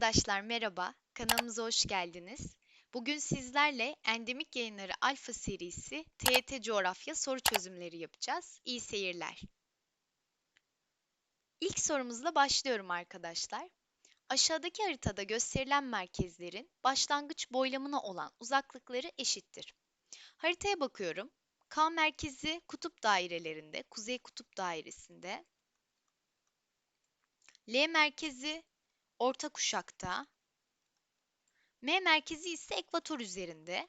Arkadaşlar merhaba, kanalımıza hoş geldiniz. Bugün sizlerle Endemik Yayınları Alfa serisi TYT Coğrafya soru çözümleri yapacağız. İyi seyirler. İlk sorumuzla başlıyorum arkadaşlar. Aşağıdaki haritada gösterilen merkezlerin başlangıç boylamına olan uzaklıkları eşittir. Haritaya bakıyorum. K merkezi kutup dairelerinde, kuzey kutup dairesinde. L merkezi orta kuşakta. M merkezi ise ekvator üzerinde.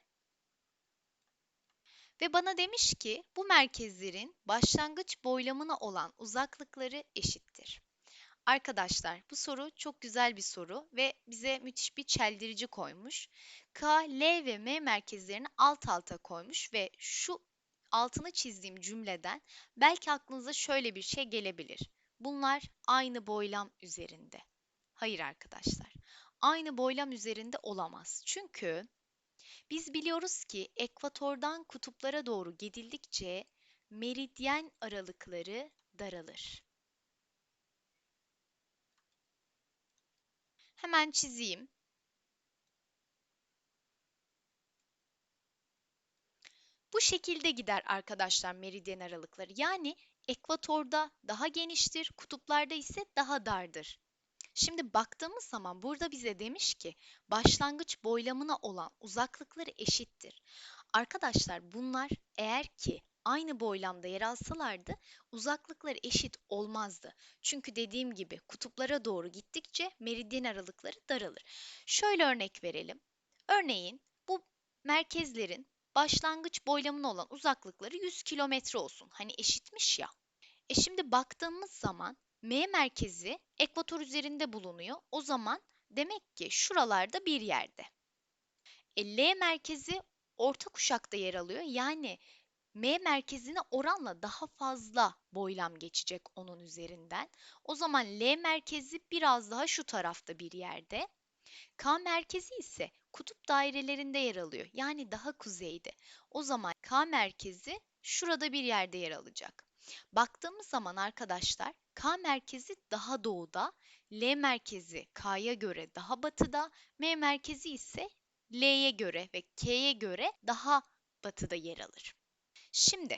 Ve bana demiş ki bu merkezlerin başlangıç boylamına olan uzaklıkları eşittir. Arkadaşlar bu soru çok güzel bir soru ve bize müthiş bir çeldirici koymuş. K, L ve M merkezlerini alt alta koymuş ve şu altını çizdiğim cümleden belki aklınıza şöyle bir şey gelebilir. Bunlar aynı boylam üzerinde. Hayır arkadaşlar. Aynı boylam üzerinde olamaz. Çünkü biz biliyoruz ki ekvatordan kutuplara doğru gidildikçe meridyen aralıkları daralır. Hemen çizeyim. Bu şekilde gider arkadaşlar meridyen aralıkları. Yani ekvatorda daha geniştir, kutuplarda ise daha dardır. Şimdi baktığımız zaman burada bize demiş ki başlangıç boylamına olan uzaklıkları eşittir. Arkadaşlar bunlar eğer ki aynı boylamda yer alsalardı uzaklıkları eşit olmazdı. Çünkü dediğim gibi kutuplara doğru gittikçe meridyen aralıkları daralır. Şöyle örnek verelim. Örneğin bu merkezlerin başlangıç boylamına olan uzaklıkları 100 kilometre olsun. Hani eşitmiş ya. E şimdi baktığımız zaman M merkezi ekvator üzerinde bulunuyor. O zaman demek ki şuralarda bir yerde. E, L merkezi orta kuşakta yer alıyor. Yani M merkezine oranla daha fazla boylam geçecek onun üzerinden. O zaman L merkezi biraz daha şu tarafta bir yerde. K merkezi ise kutup dairelerinde yer alıyor. Yani daha kuzeyde. O zaman K merkezi şurada bir yerde yer alacak. Baktığımız zaman arkadaşlar K merkezi daha doğuda, L merkezi K'ya göre daha batıda, M merkezi ise L'ye göre ve K'ye göre daha batıda yer alır. Şimdi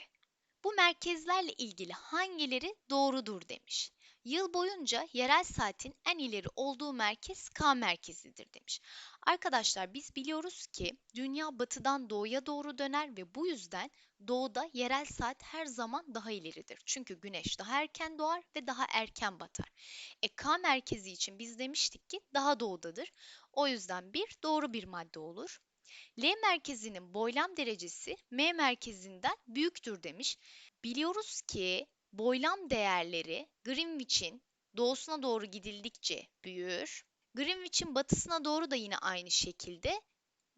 bu merkezlerle ilgili hangileri doğrudur demiş. Yıl boyunca yerel saatin en ileri olduğu merkez K merkezidir demiş. Arkadaşlar biz biliyoruz ki dünya batıdan doğuya doğru döner ve bu yüzden doğuda yerel saat her zaman daha ileridir. Çünkü güneş daha erken doğar ve daha erken batar. E merkezi için biz demiştik ki daha doğudadır. O yüzden bir doğru bir madde olur. L merkezinin boylam derecesi M merkezinden büyüktür demiş. Biliyoruz ki boylam değerleri Greenwich'in doğusuna doğru gidildikçe büyür. Greenwich'in batısına doğru da yine aynı şekilde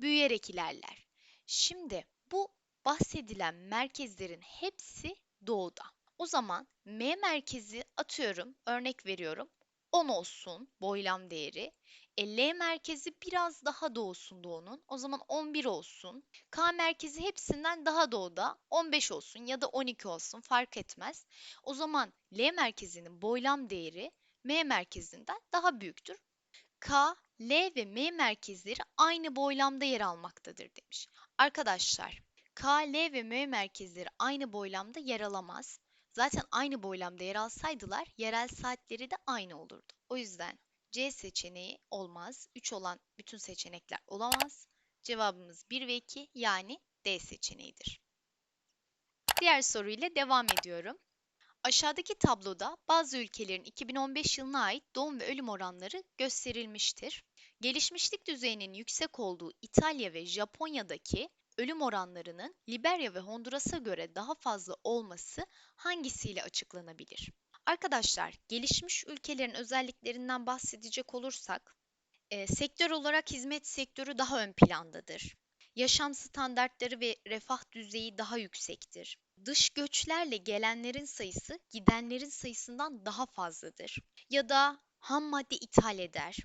büyüyerek ilerler. Şimdi bu bahsedilen merkezlerin hepsi doğuda. O zaman M merkezi atıyorum, örnek veriyorum. 10 olsun boylam değeri. E, L merkezi biraz daha doğusunda onun. O zaman 11 olsun. K merkezi hepsinden daha doğuda 15 olsun ya da 12 olsun fark etmez. O zaman L merkezinin boylam değeri M merkezinden daha büyüktür. K, L ve M merkezleri aynı boylamda yer almaktadır demiş. Arkadaşlar K, L ve M merkezleri aynı boylamda yer alamaz. Zaten aynı boylamda yer alsaydılar yerel saatleri de aynı olurdu. O yüzden C seçeneği olmaz. 3 olan bütün seçenekler olamaz. Cevabımız 1 ve 2 yani D seçeneğidir. Diğer soruyla devam ediyorum. Aşağıdaki tabloda bazı ülkelerin 2015 yılına ait doğum ve ölüm oranları gösterilmiştir. Gelişmişlik düzeyinin yüksek olduğu İtalya ve Japonya'daki ölüm oranlarının Liberya ve Honduras'a göre daha fazla olması hangisiyle açıklanabilir? Arkadaşlar, gelişmiş ülkelerin özelliklerinden bahsedecek olursak, e, sektör olarak hizmet sektörü daha ön plandadır. Yaşam standartları ve refah düzeyi daha yüksektir. Dış göçlerle gelenlerin sayısı gidenlerin sayısından daha fazladır. Ya da ham madde ithal eder.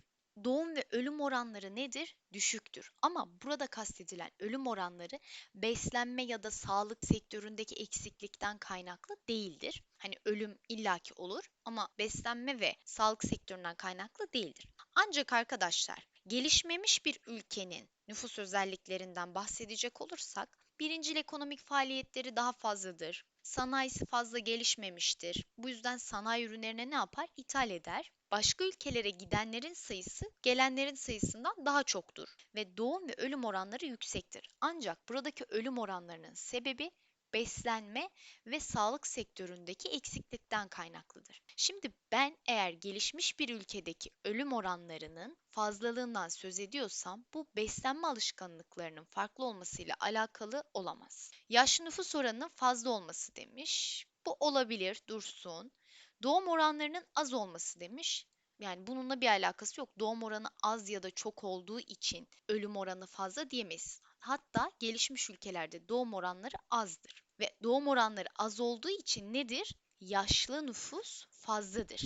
Doğum ve ölüm oranları nedir? Düşüktür. Ama burada kastedilen ölüm oranları beslenme ya da sağlık sektöründeki eksiklikten kaynaklı değildir. Hani ölüm illaki olur ama beslenme ve sağlık sektöründen kaynaklı değildir. Ancak arkadaşlar, gelişmemiş bir ülkenin nüfus özelliklerinden bahsedecek olursak, birincil ekonomik faaliyetleri daha fazladır. Sanayisi fazla gelişmemiştir. Bu yüzden sanayi ürünlerine ne yapar? İthal eder. Başka ülkelere gidenlerin sayısı gelenlerin sayısından daha çoktur ve doğum ve ölüm oranları yüksektir. Ancak buradaki ölüm oranlarının sebebi beslenme ve sağlık sektöründeki eksiklikten kaynaklıdır. Şimdi ben eğer gelişmiş bir ülkedeki ölüm oranlarının fazlalığından söz ediyorsam bu beslenme alışkanlıklarının farklı olmasıyla alakalı olamaz. Yaşlı nüfus oranının fazla olması demiş. Bu olabilir, dursun. Doğum oranlarının az olması demiş. Yani bununla bir alakası yok. Doğum oranı az ya da çok olduğu için ölüm oranı fazla diyemeyiz. Hatta gelişmiş ülkelerde doğum oranları azdır. Ve doğum oranları az olduğu için nedir? Yaşlı nüfus fazladır.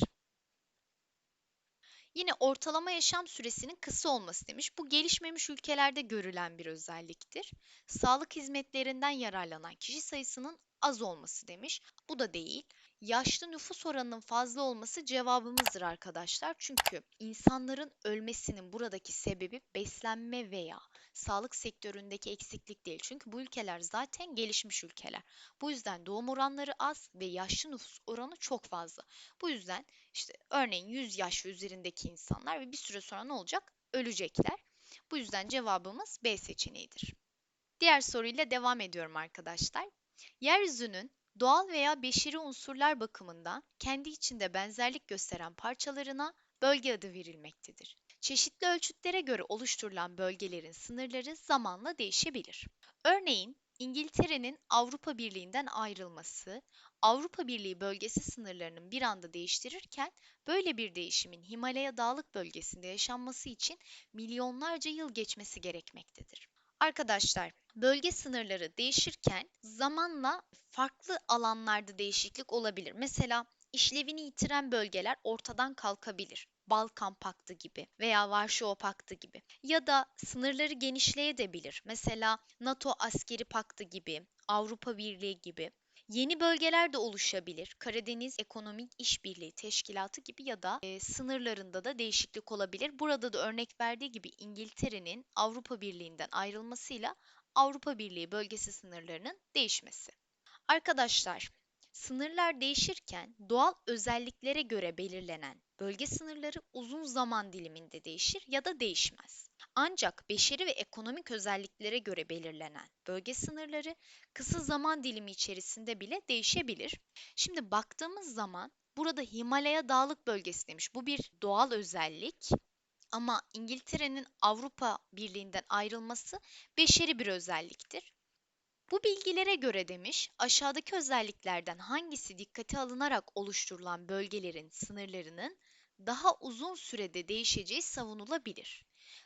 Yine ortalama yaşam süresinin kısa olması demiş. Bu gelişmemiş ülkelerde görülen bir özelliktir. Sağlık hizmetlerinden yararlanan kişi sayısının az olması demiş. Bu da değil. Yaşlı nüfus oranının fazla olması cevabımızdır arkadaşlar. Çünkü insanların ölmesinin buradaki sebebi beslenme veya sağlık sektöründeki eksiklik değil. Çünkü bu ülkeler zaten gelişmiş ülkeler. Bu yüzden doğum oranları az ve yaşlı nüfus oranı çok fazla. Bu yüzden işte örneğin 100 yaş üzerindeki insanlar ve bir süre sonra ne olacak? Ölecekler. Bu yüzden cevabımız B seçeneğidir. Diğer soruyla devam ediyorum arkadaşlar. Yeryüzünün doğal veya beşeri unsurlar bakımından kendi içinde benzerlik gösteren parçalarına bölge adı verilmektedir. Çeşitli ölçütlere göre oluşturulan bölgelerin sınırları zamanla değişebilir. Örneğin İngiltere'nin Avrupa Birliği'nden ayrılması, Avrupa Birliği bölgesi sınırlarının bir anda değiştirirken böyle bir değişimin Himalaya Dağlık bölgesinde yaşanması için milyonlarca yıl geçmesi gerekmektedir. Arkadaşlar, bölge sınırları değişirken zamanla farklı alanlarda değişiklik olabilir. Mesela işlevini yitiren bölgeler ortadan kalkabilir. Balkan Paktı gibi veya Varşova Paktı gibi. Ya da sınırları genişleyebilir. Mesela NATO askeri paktı gibi, Avrupa Birliği gibi. Yeni bölgeler de oluşabilir. Karadeniz Ekonomik İşbirliği Teşkilatı gibi ya da e, sınırlarında da değişiklik olabilir. Burada da örnek verdiği gibi İngiltere'nin Avrupa Birliği'nden ayrılmasıyla Avrupa Birliği bölgesi sınırlarının değişmesi. Arkadaşlar, sınırlar değişirken doğal özelliklere göre belirlenen bölge sınırları uzun zaman diliminde değişir ya da değişmez. Ancak beşeri ve ekonomik özelliklere göre belirlenen bölge sınırları kısa zaman dilimi içerisinde bile değişebilir. Şimdi baktığımız zaman burada Himalaya Dağlık Bölgesi demiş. Bu bir doğal özellik. Ama İngiltere'nin Avrupa Birliği'nden ayrılması beşeri bir özelliktir. Bu bilgilere göre demiş, aşağıdaki özelliklerden hangisi dikkate alınarak oluşturulan bölgelerin sınırlarının daha uzun sürede değişeceği savunulabilir.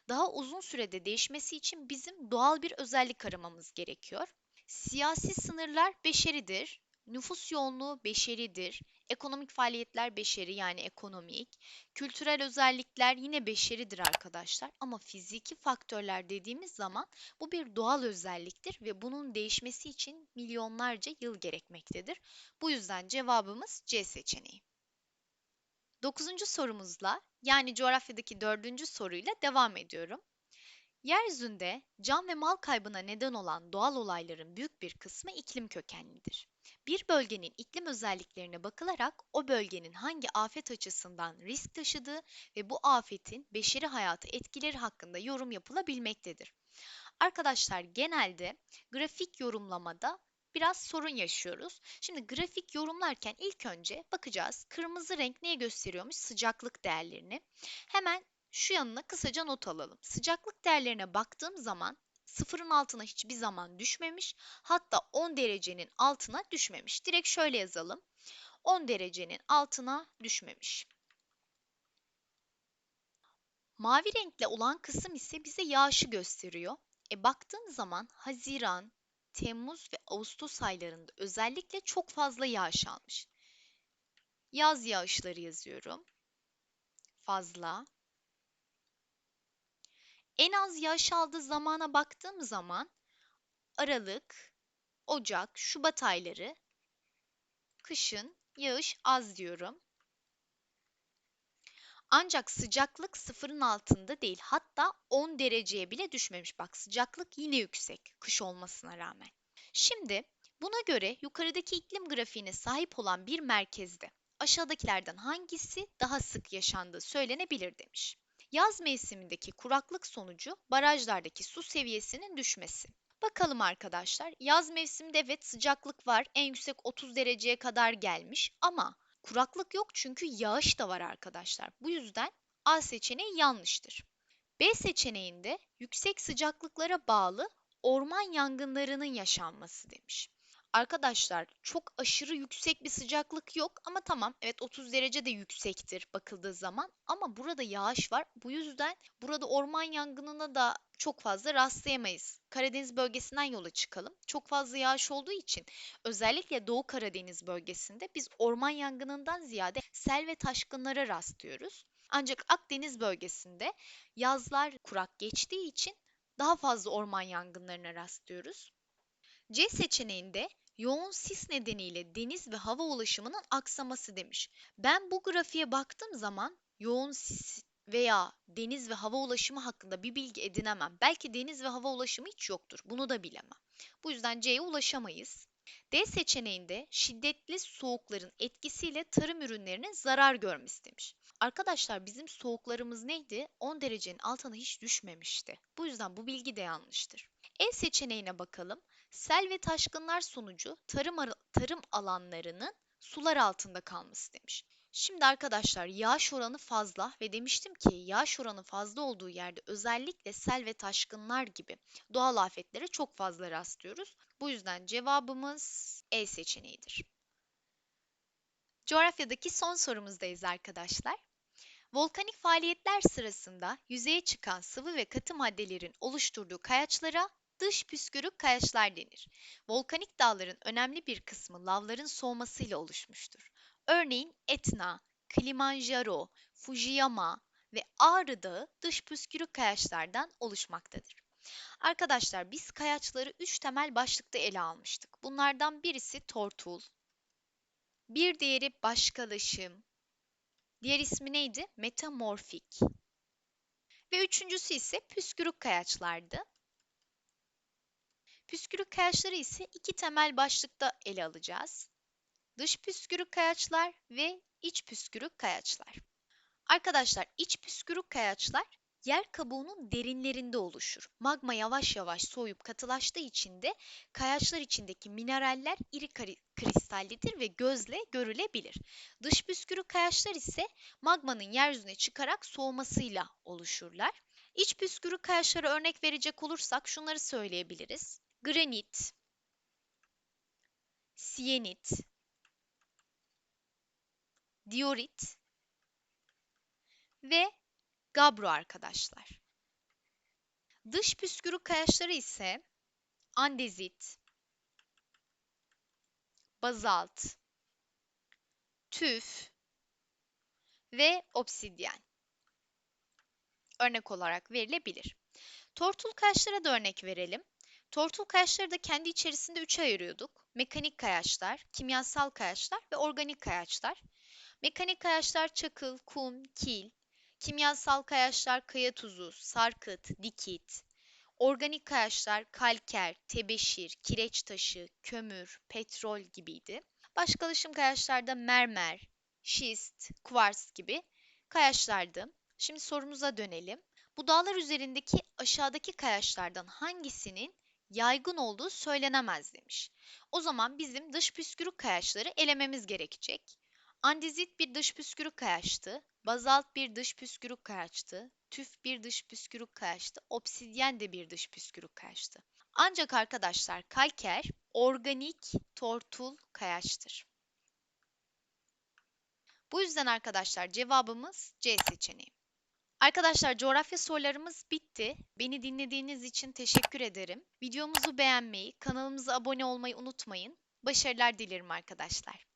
Daha uzun sürede değişmesi için bizim doğal bir özellik aramamız gerekiyor. Siyasi sınırlar beşeridir, nüfus yoğunluğu beşeridir, ekonomik faaliyetler beşeri yani ekonomik, kültürel özellikler yine beşeridir arkadaşlar ama fiziki faktörler dediğimiz zaman bu bir doğal özelliktir ve bunun değişmesi için milyonlarca yıl gerekmektedir. Bu yüzden cevabımız C seçeneği. Dokuzuncu sorumuzla yani coğrafyadaki dördüncü soruyla devam ediyorum. Yeryüzünde can ve mal kaybına neden olan doğal olayların büyük bir kısmı iklim kökenlidir. Bir bölgenin iklim özelliklerine bakılarak o bölgenin hangi afet açısından risk taşıdığı ve bu afetin beşeri hayatı etkileri hakkında yorum yapılabilmektedir. Arkadaşlar genelde grafik yorumlamada biraz sorun yaşıyoruz. Şimdi grafik yorumlarken ilk önce bakacağız. Kırmızı renk neye gösteriyormuş? Sıcaklık değerlerini. Hemen şu yanına kısaca not alalım. Sıcaklık değerlerine baktığım zaman sıfırın altına hiçbir zaman düşmemiş. Hatta 10 derecenin altına düşmemiş. Direkt şöyle yazalım. 10 derecenin altına düşmemiş. Mavi renkle olan kısım ise bize yağışı gösteriyor. E baktığım zaman Haziran, Temmuz ve Ağustos aylarında özellikle çok fazla yağış almış. Yaz yağışları yazıyorum. Fazla. En az yağış aldığı zamana baktığım zaman Aralık, Ocak, Şubat ayları kışın yağış az diyorum. Ancak sıcaklık sıfırın altında değil. Hatta 10 dereceye bile düşmemiş. Bak sıcaklık yine yüksek kış olmasına rağmen. Şimdi buna göre yukarıdaki iklim grafiğine sahip olan bir merkezde aşağıdakilerden hangisi daha sık yaşandığı söylenebilir demiş. Yaz mevsimindeki kuraklık sonucu barajlardaki su seviyesinin düşmesi. Bakalım arkadaşlar. Yaz mevsiminde evet sıcaklık var. En yüksek 30 dereceye kadar gelmiş ama kuraklık yok çünkü yağış da var arkadaşlar. Bu yüzden A seçeneği yanlıştır. B seçeneğinde yüksek sıcaklıklara bağlı orman yangınlarının yaşanması demiş. Arkadaşlar çok aşırı yüksek bir sıcaklık yok ama tamam evet 30 derece de yüksektir bakıldığı zaman ama burada yağış var. Bu yüzden burada orman yangınına da çok fazla rastlayamayız. Karadeniz bölgesinden yola çıkalım. Çok fazla yağış olduğu için özellikle Doğu Karadeniz bölgesinde biz orman yangınından ziyade sel ve taşkınlara rastlıyoruz. Ancak Akdeniz bölgesinde yazlar kurak geçtiği için daha fazla orman yangınlarına rastlıyoruz. C seçeneğinde yoğun sis nedeniyle deniz ve hava ulaşımının aksaması demiş. Ben bu grafiğe baktığım zaman yoğun sis veya deniz ve hava ulaşımı hakkında bir bilgi edinemem. Belki deniz ve hava ulaşımı hiç yoktur. Bunu da bilemem. Bu yüzden C'ye ulaşamayız. D seçeneğinde şiddetli soğukların etkisiyle tarım ürünlerinin zarar görmesi demiş. Arkadaşlar bizim soğuklarımız neydi? 10 derecenin altına hiç düşmemişti. Bu yüzden bu bilgi de yanlıştır. E seçeneğine bakalım. Sel ve taşkınlar sonucu tarım, tarım alanlarının sular altında kalması demiş. Şimdi arkadaşlar yağış oranı fazla ve demiştim ki yağış oranı fazla olduğu yerde özellikle sel ve taşkınlar gibi doğal afetlere çok fazla rastlıyoruz. Bu yüzden cevabımız E seçeneğidir. Coğrafyadaki son sorumuzdayız arkadaşlar. Volkanik faaliyetler sırasında yüzeye çıkan sıvı ve katı maddelerin oluşturduğu kayaçlara dış püskürük kayaçlar denir. Volkanik dağların önemli bir kısmı lavların soğumasıyla oluşmuştur. Örneğin Etna, Kilimanjaro, Fujiyama ve Ağrı Dağı dış püskürük kayaçlardan oluşmaktadır. Arkadaşlar biz kayaçları üç temel başlıkta ele almıştık. Bunlardan birisi tortul, bir diğeri başkalaşım, diğer ismi neydi? Metamorfik ve üçüncüsü ise püskürük kayaçlardı. Püskürük kayaçları ise iki temel başlıkta ele alacağız. Dış püskürük kayaçlar ve iç püskürük kayaçlar. Arkadaşlar iç püskürük kayaçlar yer kabuğunun derinlerinde oluşur. Magma yavaş yavaş soğuyup katılaştığı için de kayaçlar içindeki mineraller iri kristallidir ve gözle görülebilir. Dış püskürük kayaçlar ise magmanın yeryüzüne çıkarak soğumasıyla oluşurlar. İç püskürük kayaçlara örnek verecek olursak şunları söyleyebiliriz granit, siyenit, diorit ve gabro arkadaşlar. Dış püskürük kayaçları ise andezit, bazalt, tüf ve obsidyen örnek olarak verilebilir. Tortul kayaçlara da örnek verelim. Tortul kayaçları da kendi içerisinde üçe ayırıyorduk. Mekanik kayaçlar, kimyasal kayaçlar ve organik kayaçlar. Mekanik kayaçlar çakıl, kum, kil. Kimyasal kayaçlar kaya tuzu, sarkıt, dikit. Organik kayaçlar kalker, tebeşir, kireç taşı, kömür, petrol gibiydi. Başkalaşım kayaçlarda mermer, şist, kuvars gibi kayaçlardı. Şimdi sorumuza dönelim. Bu dağlar üzerindeki aşağıdaki kayaçlardan hangisinin yaygın olduğu söylenemez demiş. O zaman bizim dış püskürük kayaçları elememiz gerekecek. Andezit bir dış püskürük kayaçtı, bazalt bir dış püskürük kayaçtı, tüf bir dış püskürük kayaçtı, obsidyen de bir dış püskürük kayaçtı. Ancak arkadaşlar kalker organik tortul kayaçtır. Bu yüzden arkadaşlar cevabımız C seçeneği. Arkadaşlar coğrafya sorularımız bitti. Beni dinlediğiniz için teşekkür ederim. Videomuzu beğenmeyi, kanalımıza abone olmayı unutmayın. Başarılar dilerim arkadaşlar.